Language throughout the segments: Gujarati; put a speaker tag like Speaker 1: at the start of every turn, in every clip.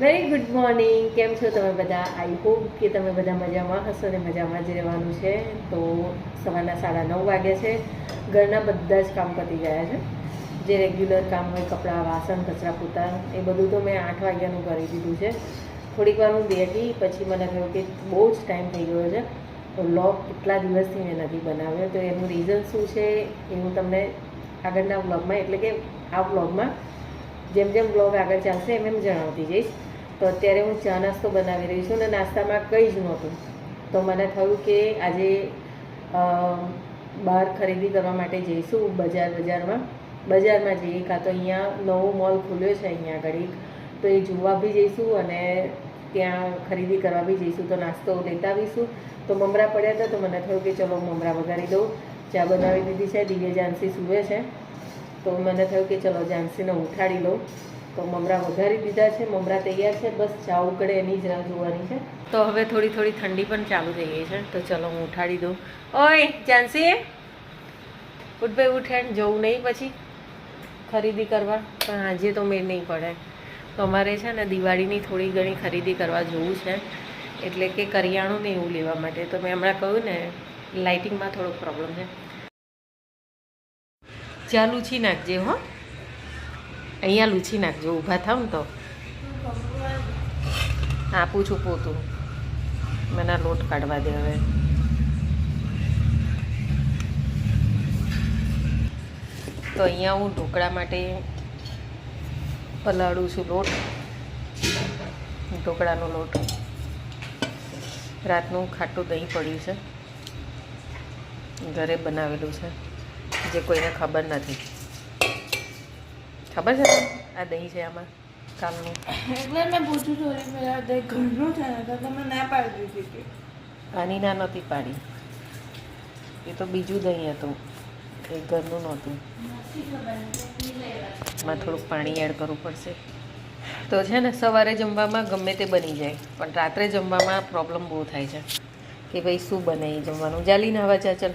Speaker 1: વેરી ગુડ મોર્નિંગ કેમ છો તમે બધા? આઈ હોપ કે તમે બધા મજામાં હશો ને મજામાં જ રહેવાનું છે. તો સવારના સાડા નવ વાગ્યા છે. ઘરના બધા જ કામ પતી ગયા છે. જે રેગ્યુલર કામ હોય, કપડાં, વાસણ, કચરા પોતા એ બધું તો મેં આઠ વાગ્યાનું કરી દીધું છે. થોડીક વાર હું બેઠી, પછી મને થયું કે બહુ જ ટાઈમ થઈ ગયો છે. તો વ્લોગ કેટલા દિવસથી મેં નથી બનાવ્યો. તો એનું રીઝન શું છે એ હું તમને આગળના વ્લોગમાં એટલે કે આ વ્લોગમાં જેમ જેમ બ્લોગ આગળ ચાલશે એમ એમ જણાવતી જઈશ. તો અત્યારે હું ચા નાસ્તો બનાવી રહી છું અને નાસ્તામાં કંઈ જ નહોતું. તો મને થયું કે આજે બહાર ખરીદી કરવા માટે જઈશું બજાર બજારમાં. બજારમાં જઈએ કાં તો અહીંયા નવો મોલ ખુલ્યો છે અહીંયા આગળ તો એ જોવા બી જઈશું અને ત્યાં ખરીદી કરવા બી જઈશું. તો નાસ્તો લેતા આવીશું તો મમરા પડ્યા હતા તો મને થયું કે ચલો મમરા વગાડી દઉં. ચા બનાવી દીધી છે દિવ્ય જાનસી સૂવે છે. તો મને થયું કે ચલો ઝાંસીને ઉઠાડી લઉં. તો મમરા વઘારી દીધા છે, મમરા તૈયાર છે, બસ ચા ઉકળે એની જ રાહ જોવાની છે. તો હવે થોડી થોડી ઠંડી પણ ચાલુ થઈ ગઈ છે, તો ચલો હું ઉઠાડી દઉં. ઓય જાનસી ઉઠ ભાઈ, ઉઠે જવું નહીં પછી ખરીદી કરવા, પણ આજે તો મેળ નહીં પડે. તો અમારે છે ને દિવાળીની થોડી ઘણી ખરીદી કરવા જવું છે, એટલે કે કરિયાણું ને એવું લેવા માટે. તો મેં હમણાં કહ્યું ને લાઇટિંગમાં થોડોક પ્રોબ્લેમ છે. ચા લૂછી નાખજે, હો. અહીંયા લૂછી નાખજો, ઊભા થાવ ને તો. આપું છું પોતું. મને લોટ કાઢવા દે હવે. તો અહીંયા હું ઢોકળા માટે પલાળું છું લોટ. ઢોકળાનો લોટ. રાતનું ખાટું દહીં પડ્યું છે. ઘરે બનાવેલું છે. જે કોઈને ખબર નથી. ખબર છે? આ દહીં છે આમાં કાલનું.
Speaker 2: એટલે મેં પૂછ્યું હતું ઘરનું છે ને તો તમે ના પાડી દીધી
Speaker 1: આની ના નહોતી પાડી. એ તો બીજું દહીં હતું. એ ઘરનું નહોતું. એમાં થોડુંક પાણી એડ કરવું પડશે. તો છે ને સવારે જમવામાં ગમે તે બની જાય પણ રાત્રે જમવામાં પ્રોબ્લેમ બહુ થાય છે. કે ભાઈ શું બને એ જમવાનું? જાલીને નાવા ચા ચાલ.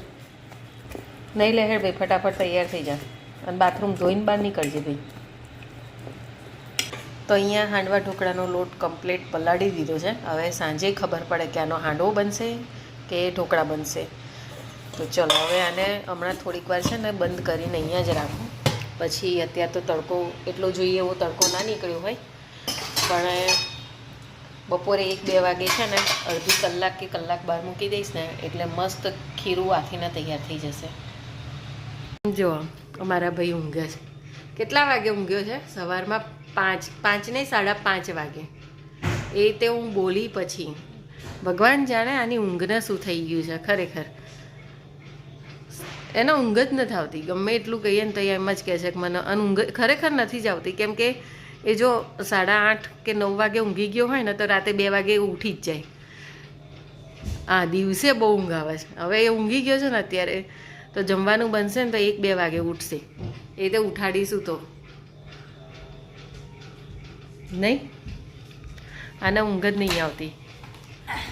Speaker 1: નહીં લે હેડ ભાઈ, ફટાફટ તૈયાર થઈ જા. અને બાથરૂમ ધોઈને બહાર નીકળજે ભાઈ. તો અહીંયા હાંડવા ઢોકળાનો લોટ કમ્પ્લીટ પલાળી દીધો છે. હવે સાંજે ખબર પડે કે આનો હાંડવો બનશે કે ઢોકળા બનશે. તો ચલો, હવે આને હમણાં થોડીક વાર છે ને બંધ કરીને અહીંયા જ રાખું. પછી અત્યારે તો તડકો એટલો જોઈએ એવો તડકો ના નીકળ્યો હોય. પણ બપોરે એક બે વાગે છે ને અડધી કલાક કે કલાક બહાર મૂકી દઈશ ને એટલે મસ્ત ખીરું આથીને તૈયાર થઈ જશે. જો, અમારા ભાઈ ઊંઘે છે. કેટલા વાગે ઊંઘ્યો છે? સવારમાં પાંચ પાંચ નહીં, સાડા પાંચ વાગે. એ તે હું બોલી પછી. ભગવાન જાણે આની ઊંઘને શું થઈ ગયું છે, ખરેખર. એને ઊંઘ જ નથી આવતી. ગમે એટલું કહીએ ને તો એમ જ કહે છે કે મને અને ઊંઘ ખરેખર નથી જ આવતી. કેમ કે એ જો સાડા આઠ કે નવ વાગે ઊંઘી ગયો હોય ને તો રાતે બે વાગે ઉઠી જ જાય. આ દિવસે બહુ ઊંઘ આવે છે. હવે એ ઊંઘી ગયો છે ને અત્યારે તો જમવાનું બનશે ને તો એક બે વાગે ઉઠશે. એ તો ઉઠાડીશું તો. નહીં? આને ઊંઘ જ નહીં આવતી.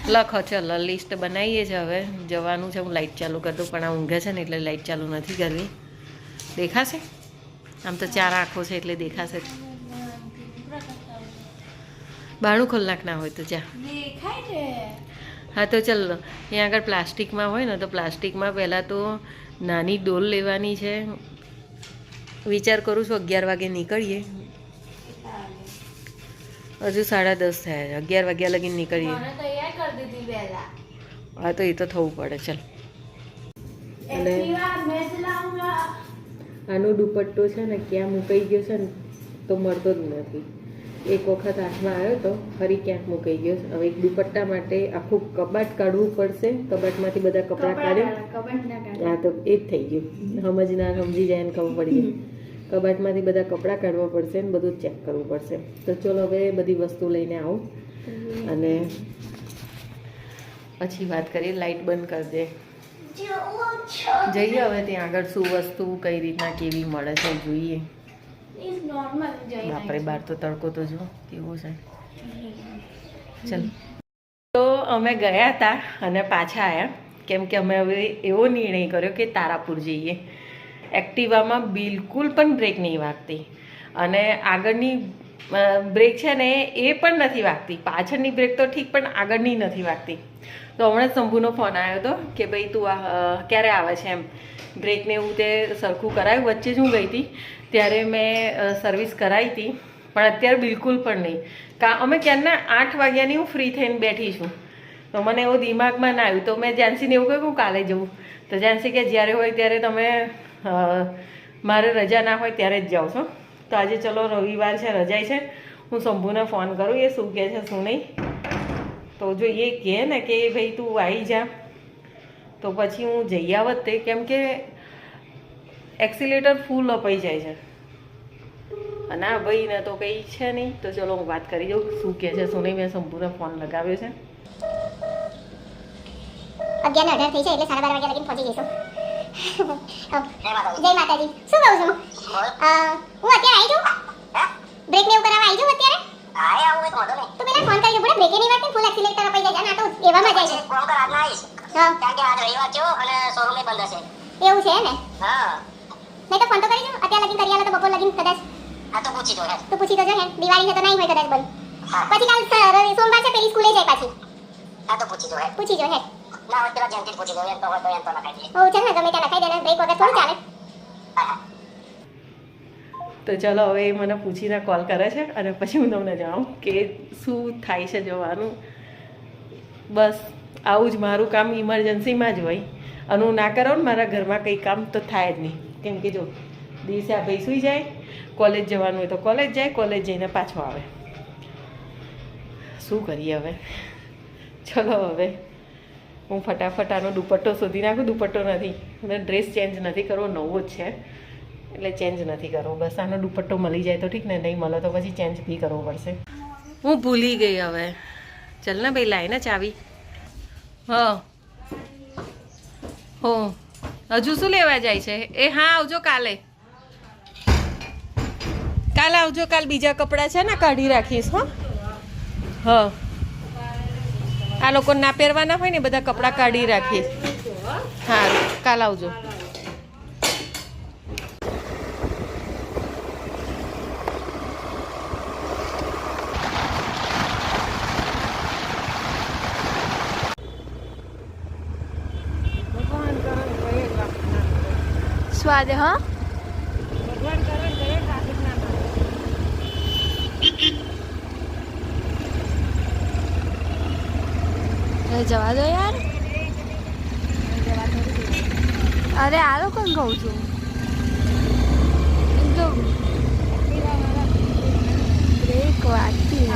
Speaker 1: લખો, ચલો લિસ્ટ બનાવીએ છે હવે. જવાનું છે, હું લાઇટ ચાલુ કરી દઉં, પણ આ ઊંઘે છે ને એટલે લાઇટ ચાલુ નથી કરવી. દેખાશે? આમ તો ચાર આંખો છે એટલે દેખાશે જ. બારણું ખોલ નાખના હોય તો જા. હા તો ચાલ ત્યાં આગળ પ્લાસ્ટિકમાં હોય ને તો પ્લાસ્ટિકમાં પહેલાં તો નાની ડોલ લેવાની છે. વિચાર કરું છું અગિયાર વાગે નીકળીએ. હજુ સાડા દસ થયા છે. અગિયાર વાગ્યા લગીને નીકળીએ.
Speaker 2: મને તૈયાર કરી દીધી પહેલા.
Speaker 1: હા તો એ તો થવું પડે ચાલ. અને આનો દુપટ્ટો છે ને ક્યાં મુકાઈ ગયો છે ને તો મળતો જ નથી. એક વખત હાથમાં આવ્યો તો ફરી ક્યાંક મુકાઈ ગયો હવે એક દુપટ્ટા માટે આખું કબાટ કાઢવું પડશે. કબાટમાંથી બધા કપડાં કાઢે. હા તો એ જ થઈ ગયું. સમજનાર સમજી જાય ને ખબર પડી ગઈ. કબાટમાંથી બધા કપડાં કાઢવા પડશે ને બધું ચેક કરવું પડશે. તો ચલો હવે બધી વસ્તુ લઈને આવું. અને પછી વાત કરીએ લાઇટ બંધ કરી દે. જઈએ હવે ત્યાં આગળ શું વસ્તુ કઈ રીતના કેવી મળે છે જોઈએ. બાપરે બાર તો તડકો તો જો કેવો છે. ચલ. તો અમે ગયા હતા અને પાછા આવ્યા કેમ કે અમે હવે એવો નિર્ણય કર્યો કે તારાપુર જઈએ. એક્ટિવામાં બિલકુલ પણ બ્રેક નહીં વાગતી. અને આગળની બ્રેક છે ને એ પણ નથી વાગતી. પાછળની બ્રેક તો ઠીક પણ આગળની નથી વાગતી. તો હમણાં જ શંભુનો ફોન આવ્યો હતો કે ભાઈ તું આ ક્યારે આવે છે એમ. બ્રેકને એવું તે સરખું કરાયું. વચ્ચે જ હું ગઈ હતી ત્યારે મેં સર્વિસ કરાવી હતી પણ અત્યારે બિલકુલ પણ નહીં. કા, અમે ક્યારના આઠ વાગ્યાની હું ફ્રી થઈને બેઠી છું. તો મને એવું દિમાગમાં ના આવ્યું. તો મેં જ્યાંસીને એવું કહ્યું હું કાલે જવું તો જ્યાંસી કે જ્યારે હોય ત્યારે તમે મારે રજા ના હોય ત્યારે જ જાઓ છો. તો આજે ચલો રવિવાર છે રજાઈ છે. હું શંભુને ફોન કરું, એ શું કહે છે, શું નહીં. તો જો એ કહે ને કે ભાઈ તું આવી જા. તો પછી હું જઈ આવત તે કેમ કે એક્સિલેટર ફૂલ અપાઈ જાય છે. અને આ ભાઈ ને તો કંઈ છે નહીં. તો ચલો હું વાત કરી દઉં. શું કહે છે? શું નહીં મેં શંભુને ફોન લગાવ્યો છે.
Speaker 3: અગિયાર ને અઢાર થઈ છે એટલે સાડા બાર વાગ્યા લગીને પહોંચી જઈશું. જય માતાજી. શું કહું છું? હું અત્યારે આવી છું બ્રેક ને એવું કરાવવા આવી છું અત્યારે?
Speaker 4: આવું એક વાંધો નહીં.
Speaker 3: તો પેલા ફોન કરી દો બ્રેકની વાત ફૂલ એક્સિલેટર અપાઈ જાય. ના તો એવામાં જાય છે.
Speaker 4: ફોન કર આજના આવીશ.
Speaker 3: હા.
Speaker 4: કારણ કે આજ રવિવાર છે અને શોરૂમ બંધ હશે.
Speaker 3: એવું છે ને?
Speaker 4: હા.
Speaker 3: નહીં તો ફોન તો કરી અત્યારે લગીન કરી આલો તો બપોર લગીન કદાચ.
Speaker 4: હા તો પૂછી જો હે
Speaker 3: તો પૂછી તો જો હે દિવાળી છે તો નહીં હોય કદાચ બંધ. પછી કાલ રવિ- સોમવાર છે પેલી સ્કૂલે જાય પાછી.
Speaker 4: આ તો પૂછી જો હે
Speaker 3: પૂછી જો હે
Speaker 4: ના હોય પેલા જયંતિ પૂછી જો એમ તો હોય તો એમ તો નખાઈ દે
Speaker 3: ઓ ચાલ ને ગમે ત્યાં લખાઈ દેના બ્રેક વગર થોડું ચાલે.
Speaker 4: હા હા.
Speaker 1: તો ચલો હવે એ મને પૂછીને કોલ કરે છે અને પછી હું તમને જણાવું કે શું થાય છે જવાનું. બસ, આવું જ મારું કામ ઇમરજન્સીમાં જ હોય. અને હું ના કરાવું મારા ઘરમાં કંઈ કામ તો થાય જ નહીં. કેમ કે જો, દિવસે આ ભાઈ સૂઈ જાય કોલેજ જવાનું હોય તો કોલેજ જાય કોલેજ જઈને પાછો આવે. શું કરીએ હવે? ચલો હવે, હું ફટાફટ આનો દુપટ્ટો શોધી નાખું. દુપટ્ટો નથી. મને ડ્રેસ ચેન્જ નથી કરવો, નવો જ છે. એટલે ચેન્જ નથી કરવો. બસ આનો દુપટ્ટો મળી જાય તો ઠીક, ને નહીં મળે તો પછી ચેન્જ બી કરવો પડશે. હું ભૂલી ગઈ હવે. ચલ ને ભાઈ, લાય ને ચાવી. હ. હો. હજુ શું લેવા જાય છે? એ હા, આવજો કાલે. કાલે આવજો, કાલ બીજા કપડાં છે ને, કાઢી રાખીશ, હો. હ. આ લોકો ના પહેરવાના હોય ને બધા કપડાં કાઢી રાખીશ. હા, કાલ આવજો.
Speaker 2: સ્વાદ, હા. હવે જવા દો યાર. અરે આ લોકો કહું છું? તો બ્રેક વાગતી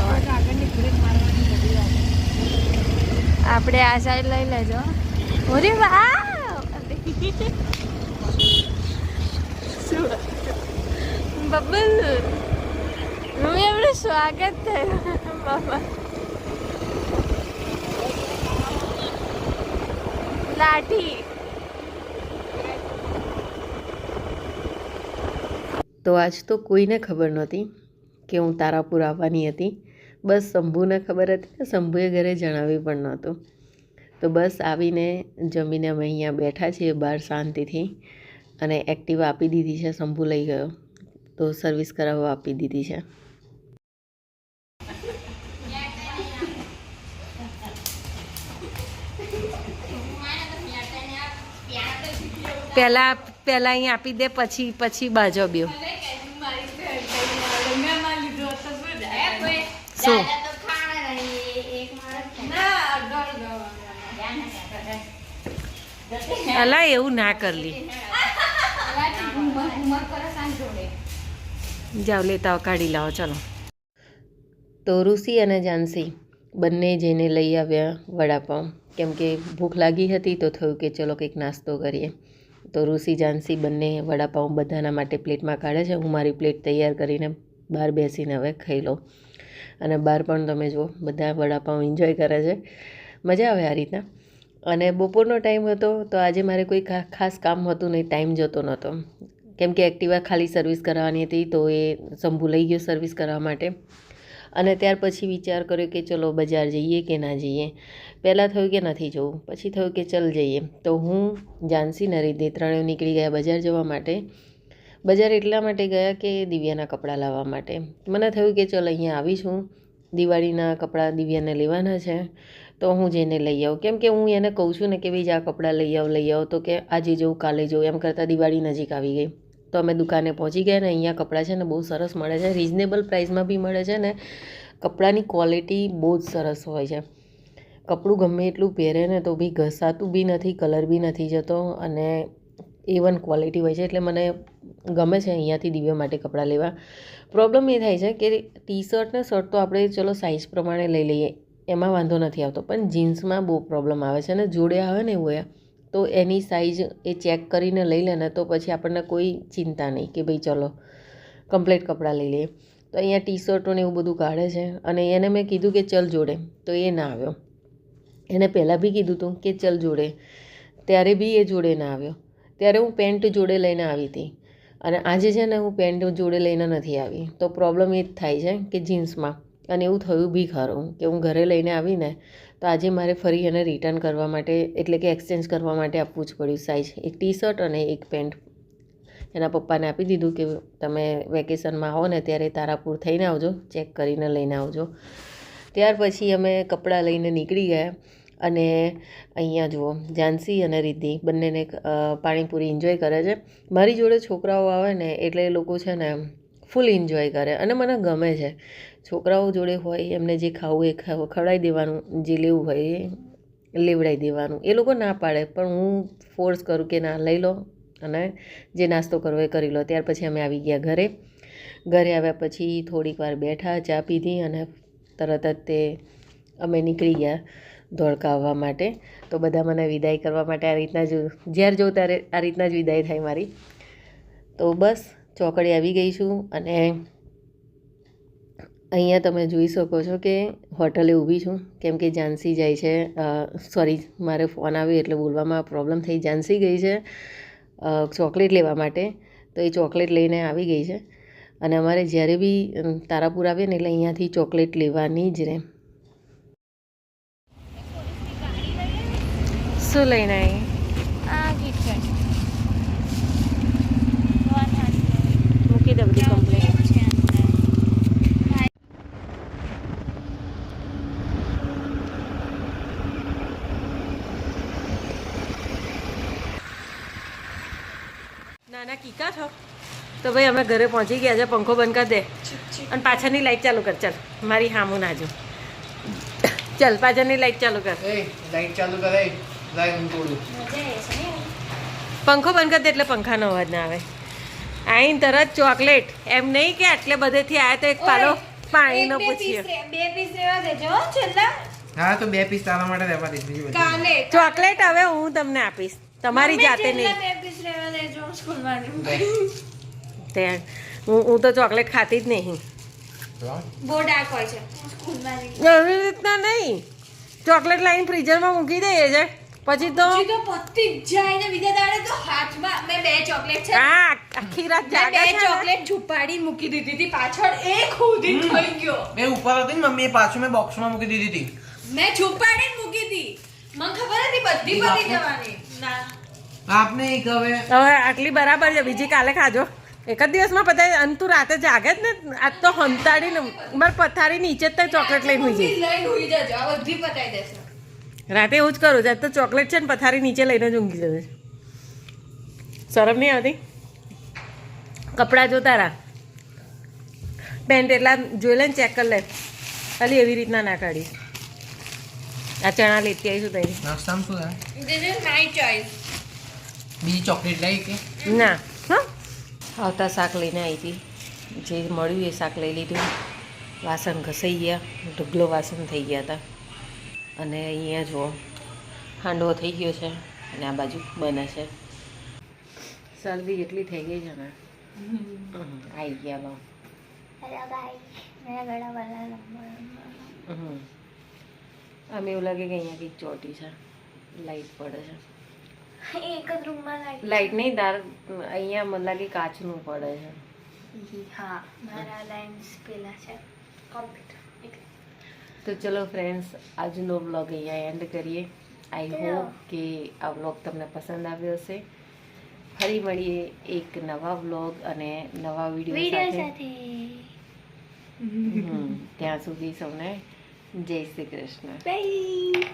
Speaker 2: આપણે આ સાઈડ લઈ લેજો. ઓરે વાહ બબલ હું એમનું સ્વાગત થયું બાબા લાઠી
Speaker 1: તો આજ તો કોઈને ખબર નહોતી કે હું તારાપુર આવવાની હતી. બસ શંભુને ખબર હતી ને શંભુએ ઘરે જણાવ્યું પણ નહોતું. તો બસ આવીને જમીને અમે અહીંયા બેઠા છીએ બહાર શાંતિથી. અને એક્ટિવા આપી દીધી છે, શંભુ લઈ ગયો. તો સર્વિસ કરાવવા આપી દીધી છે. પહેલાં પહેલાં અહીં આપી દે, પછી પછી બાજો બ્યો શું? અલા, એવું ના કરલી જાઓ, લેતા કાઢી લાવો, ચાલો. તો ઋષિ અને જાનસી બંને જઈને લઈ આવ્યા વડાપાઉં કેમ કે ભૂખ લાગી હતી તો થયું કે ચલો કંઈક નાસ્તો કરીએ. તો ઋષિ જાનસી બંને વડાપાઉં બધાના માટે પ્લેટમાં કાઢે છે. હું મારી પ્લેટ તૈયાર કરીને બહાર બેસીને હવે ખાઈ લઉં. અને બહાર પણ તમે જુઓ, બધા વડાપાઉં એન્જોય કરે છે. મજા આવે આ રીતના. અને બપોરનો ટાઈમ હતો તો આજે મારે કોઈ ખાસ કામ હતું નહીં, ટાઈમ જતો નહોતો. કેમ કે એક્ટિવા ખાલી સર્વિસ કરાવવાની હતી તો એ શંભુ લઈ ગયો સર્વિસ કરવા માટે. અને ત્યાર પછી વિચાર કર્યો કે ચલો બજાર જઈએ કે ના જઈએ. પહેલાં થયું કે નથી જવું, પછી થયું કે ચલ જઈએ. તો હું જાનસી નરીદે ત્રણેય નીકળી ગયા બજાર જવા માટે. બજાર એટલા માટે ગયા કે દિવ્યાના કપડાં લાવવા માટે. મને થયું કે ચલ અહીંયા આવીશું દિવાળીના કપડાં દિવ્યાને લેવાના છે. તો હું જઈને લઈ આવું. કેમ કે હું એને કહું છું ને કે ભાઈ આ કપડાં લઈ આવ લઈ આવ. તો કે આજે જવું કાલે જવું એમ કરતાં દિવાળી નજીક આવી ગઈ. તો અમે દુકાને પહોંચી ગયા ને અહીંયા કપડાં છે ને બહુ સરસ મળે છે. રિઝનેબલ પ્રાઇસમાં બી મળે છે ને કપડાની ક્વોલિટી બહુ જ સરસ હોય છે. કપડું ગમે એટલું પહેરે ને તો બી ઘસાતું બી નથી કલર બી નથી જતો અને એ વન ક્વોલિટી હોય છે. એટલે મને ગમે છે અહીંયાથી દિવ્ય માટે કપડાં લેવા. પ્રોબ્લેમ એ થાય છે કે ટી શર્ટ ને શર્ટ તો આપણે ચલો સાઇઝ પ્રમાણે લઈ લઈએ, એમાં વાંધો નથી આવતો. પણ જીન્સમાં બહુ પ્રોબ્લેમ આવે છે ને, જોડે આવે ને એવું એ તો એની સાઇઝ એ ચેક કરીને લઈ લે ને તો પછી આપણને કોઈ ચિંતા નહીં કે ભાઈ ચલો કમ્પ્લેટ કપડાં લઈ લઈએ. તો અહીંયા ટી શર્ટોને એવું બધું કાઢે છે અને એને મેં કીધું કે ચલ જોડે. તો એ ના આવ્યો. એને પહેલાં બી કીધું હતું કે ચલ જોડે. ત્યારે બી એ જોડે ના આવ્યો. ત્યારે હું પેન્ટ જોડે લઈને આવી હતી. અને આજે છે ને હું પેન્ટ જોડે લઈને નથી આવી. તો પ્રોબ્લેમ એ જ થાય છે કે જીન્સમાં અને એવું થયું બી ખરું કે હું ઘરે લઈને આવીને તો આજે મારે ફરી એને રિટર્ન કરવા માટે, એટલે કે એક્સચેન્જ કરવા માટે આપવું જ પડ્યું સાઇઝ એક ટી શર્ટ અને એક પેન્ટ એના પપ્પાને આપી દીધું કે તમે વેકેશનમાં આવો ને ત્યારે તારાપુર થઈને આવજો ચેક કરીને લઈને આવજો. ત્યાર પછી અમે કપડાં લઈને નીકળી ગયા અને અહીંયા જુઓ ઝાંસી અને રિદ્ધિ બંનેને પાણીપુરી એન્જોય કરે છે. મારી જોડે છોકરાઓ આવે ને એટલે એ લોકો છે ને ફૂલ એન્જોય કરે અને મને ગમે છે. છોકરાઓ જોડે હોય, એમને જે ખાવું એ ખાવ, ખવડાવી દેવાનું, જે લેવું હોય એ લેવડાવી દેવાનું. એ લોકો ના પાડે, પણ હું ફોર્સ કરું કે ના, લઈ લો અને જે નાસ્તો કરવો એ કરી લો. ત્યાર પછી અમે આવી ગયા ઘરે. ઘરે આવ્યા પછી થોડીક વાર બેઠા, ચા પીધી અને તરત જ તે અમે નીકળી ગયા ધોળકા આવવા માટે. તો બધા મને વિદાય કરવા માટે આ રીતના જ, જ્યારે જોઉં ત્યારે આ રીતના જ વિદાય થાય મારી. તો બસ, ચોકડી આવી ગઈ છું અને અહીંયા તમે જોઈ શકો છો કે હોટલે ઊભી છું. કેમ કે ઝાંસી જાય છે. સોરી મારે ફોન આવ્યો એટલે બોલવામાં પ્રોબ્લેમ થઈ. ઝાંસી ગઈ છે. ચોકલેટ લેવા માટે. તો એ ચોકલેટ લઈને આવી ગઈ છે. અને અમારે જ્યારે બી તારાપુર આવીએ ને એટલે અહીંયાથી ચોકલેટ લેવાની જ રહે. શું લઈને આવી? મૂકી દે બધી કમ્પ્લેટ નાના કીકા છો તો ભાઈ અમે ઘરે પહોંચી ગયા છે પંખો બંધ કરી દે. અને પાછળની લાઈટ ચાલુ કર ચાલ. મારી હામું ના જો. ચાલ પાછળની લાઈટ ચાલુ કર.
Speaker 5: લાઈટ ચાલુ કરે લાઈટ હું તોડું
Speaker 1: પંખો બંધ કરી દે એટલે પંખાનો અવાજ ના આવે. આઈને તરત ચોકલેટ. એમ નહીં કે આટલે બધેથી આવ્યા તો એક પાલો પાણીનો પૂછીએ
Speaker 2: બે પીસ રેવા દેજો છેલ્લા.
Speaker 5: હા તો બે પીસ તારા માટે રહેવા દઈશ બીજું બધું.
Speaker 2: કાલે.
Speaker 1: ચોકલેટ હવે હું તમને આપીશ. તમારી જાતે નહીં. હું હું તો ચોકલેટ ખાતી જ નહીં. એવી રીતના નહીં. ચોકલેટ લાઈન ફ્રીઝરમાં મૂકી દઈએ છે પછી તો
Speaker 2: પછી તો પતી જાય ને બીજા દાડે તો હાથમાં મેં બે ચોકલેટ છે.
Speaker 1: આખી રાત જાગે
Speaker 2: બે ચોકલેટ છુપાડી મૂકી દીધી હતી. પાછળ એક થઈ ગયો.
Speaker 5: મેં ઉપર હતી ને મમ્મીએ પાછું મેં બોક્સમાં મૂકી દીધી હતી.
Speaker 2: મેં છુપાડી મૂકી હતી. મને ખબર હતી બધી પતી જવાની. ના
Speaker 5: આપને એક હવે.
Speaker 1: હવે આટલી બરાબર છે. બીજી કાલે ખાજો. એક જ દિવસમાં પતાવી અને તું રાતે જાગે જ ને. આજ તો હંતાડીને મારે પથારી નીચે જ ચોકલેટ લઈને
Speaker 2: પતાઈ દેશે.
Speaker 1: રાતે એવું જ કરું છું. આજ તો ચોકલેટ છે ને પથારી નીચે લઈને જ ઊંઘી જશે શરમ નહીં આવતી? કપડાં જો તારા પેન્ટ એટલા જોઈ લે ને ચેક કરી લે. ખાલી એવી રીતના ના કાઢીશ. આ ચણા લેતી આવીશું તઈ.
Speaker 5: નાસ્તામાં શું થાય?
Speaker 2: ધીસ ઇઝ માય ચોઇસ
Speaker 5: બીજી ચોકલેટ લઈ કે?
Speaker 1: ના. હા? આવતા શાક લઈને આવી હતી. જે મળ્યું એ શાક લઈ લીધું. વાસણ ઘસાઈ ગયા. ઢગલો વાસણ થઈ ગયા હતા. અને અહીંયા જુઓ. હાંડવો થઈ ગયો છે. અને આ બાજુ બને છે. શરદી એટલી થઈ ગઈ છે ને. આવી ગયા બા. આમ એવું લાગે કે અહીંયા કંઈક ચોટી છે. લાઈટ પડે છે.
Speaker 3: એક જ રૂમમાં લાઈટ
Speaker 1: લાઈટ નહીં દાર અહીંયા મને લાગે કાચનું પડે છે.
Speaker 3: હા મારા લેન્સ પેલા છે. કોમ્પ્યુટર
Speaker 1: તો ચલો ફ્રેન્ડ્સ આજનો વ્લોગ અહીંયા એન્ડ કરીએ. આઈ હોપ કે આ વ્લોગ તમને પસંદ આવ્યો હશે. ફરી મળીએ એક નવા વ્લોગ અને નવા વીડિયો સાથે. ત્યાં સુધી સૌને જય શ્રી કૃષ્ણ.
Speaker 3: બાય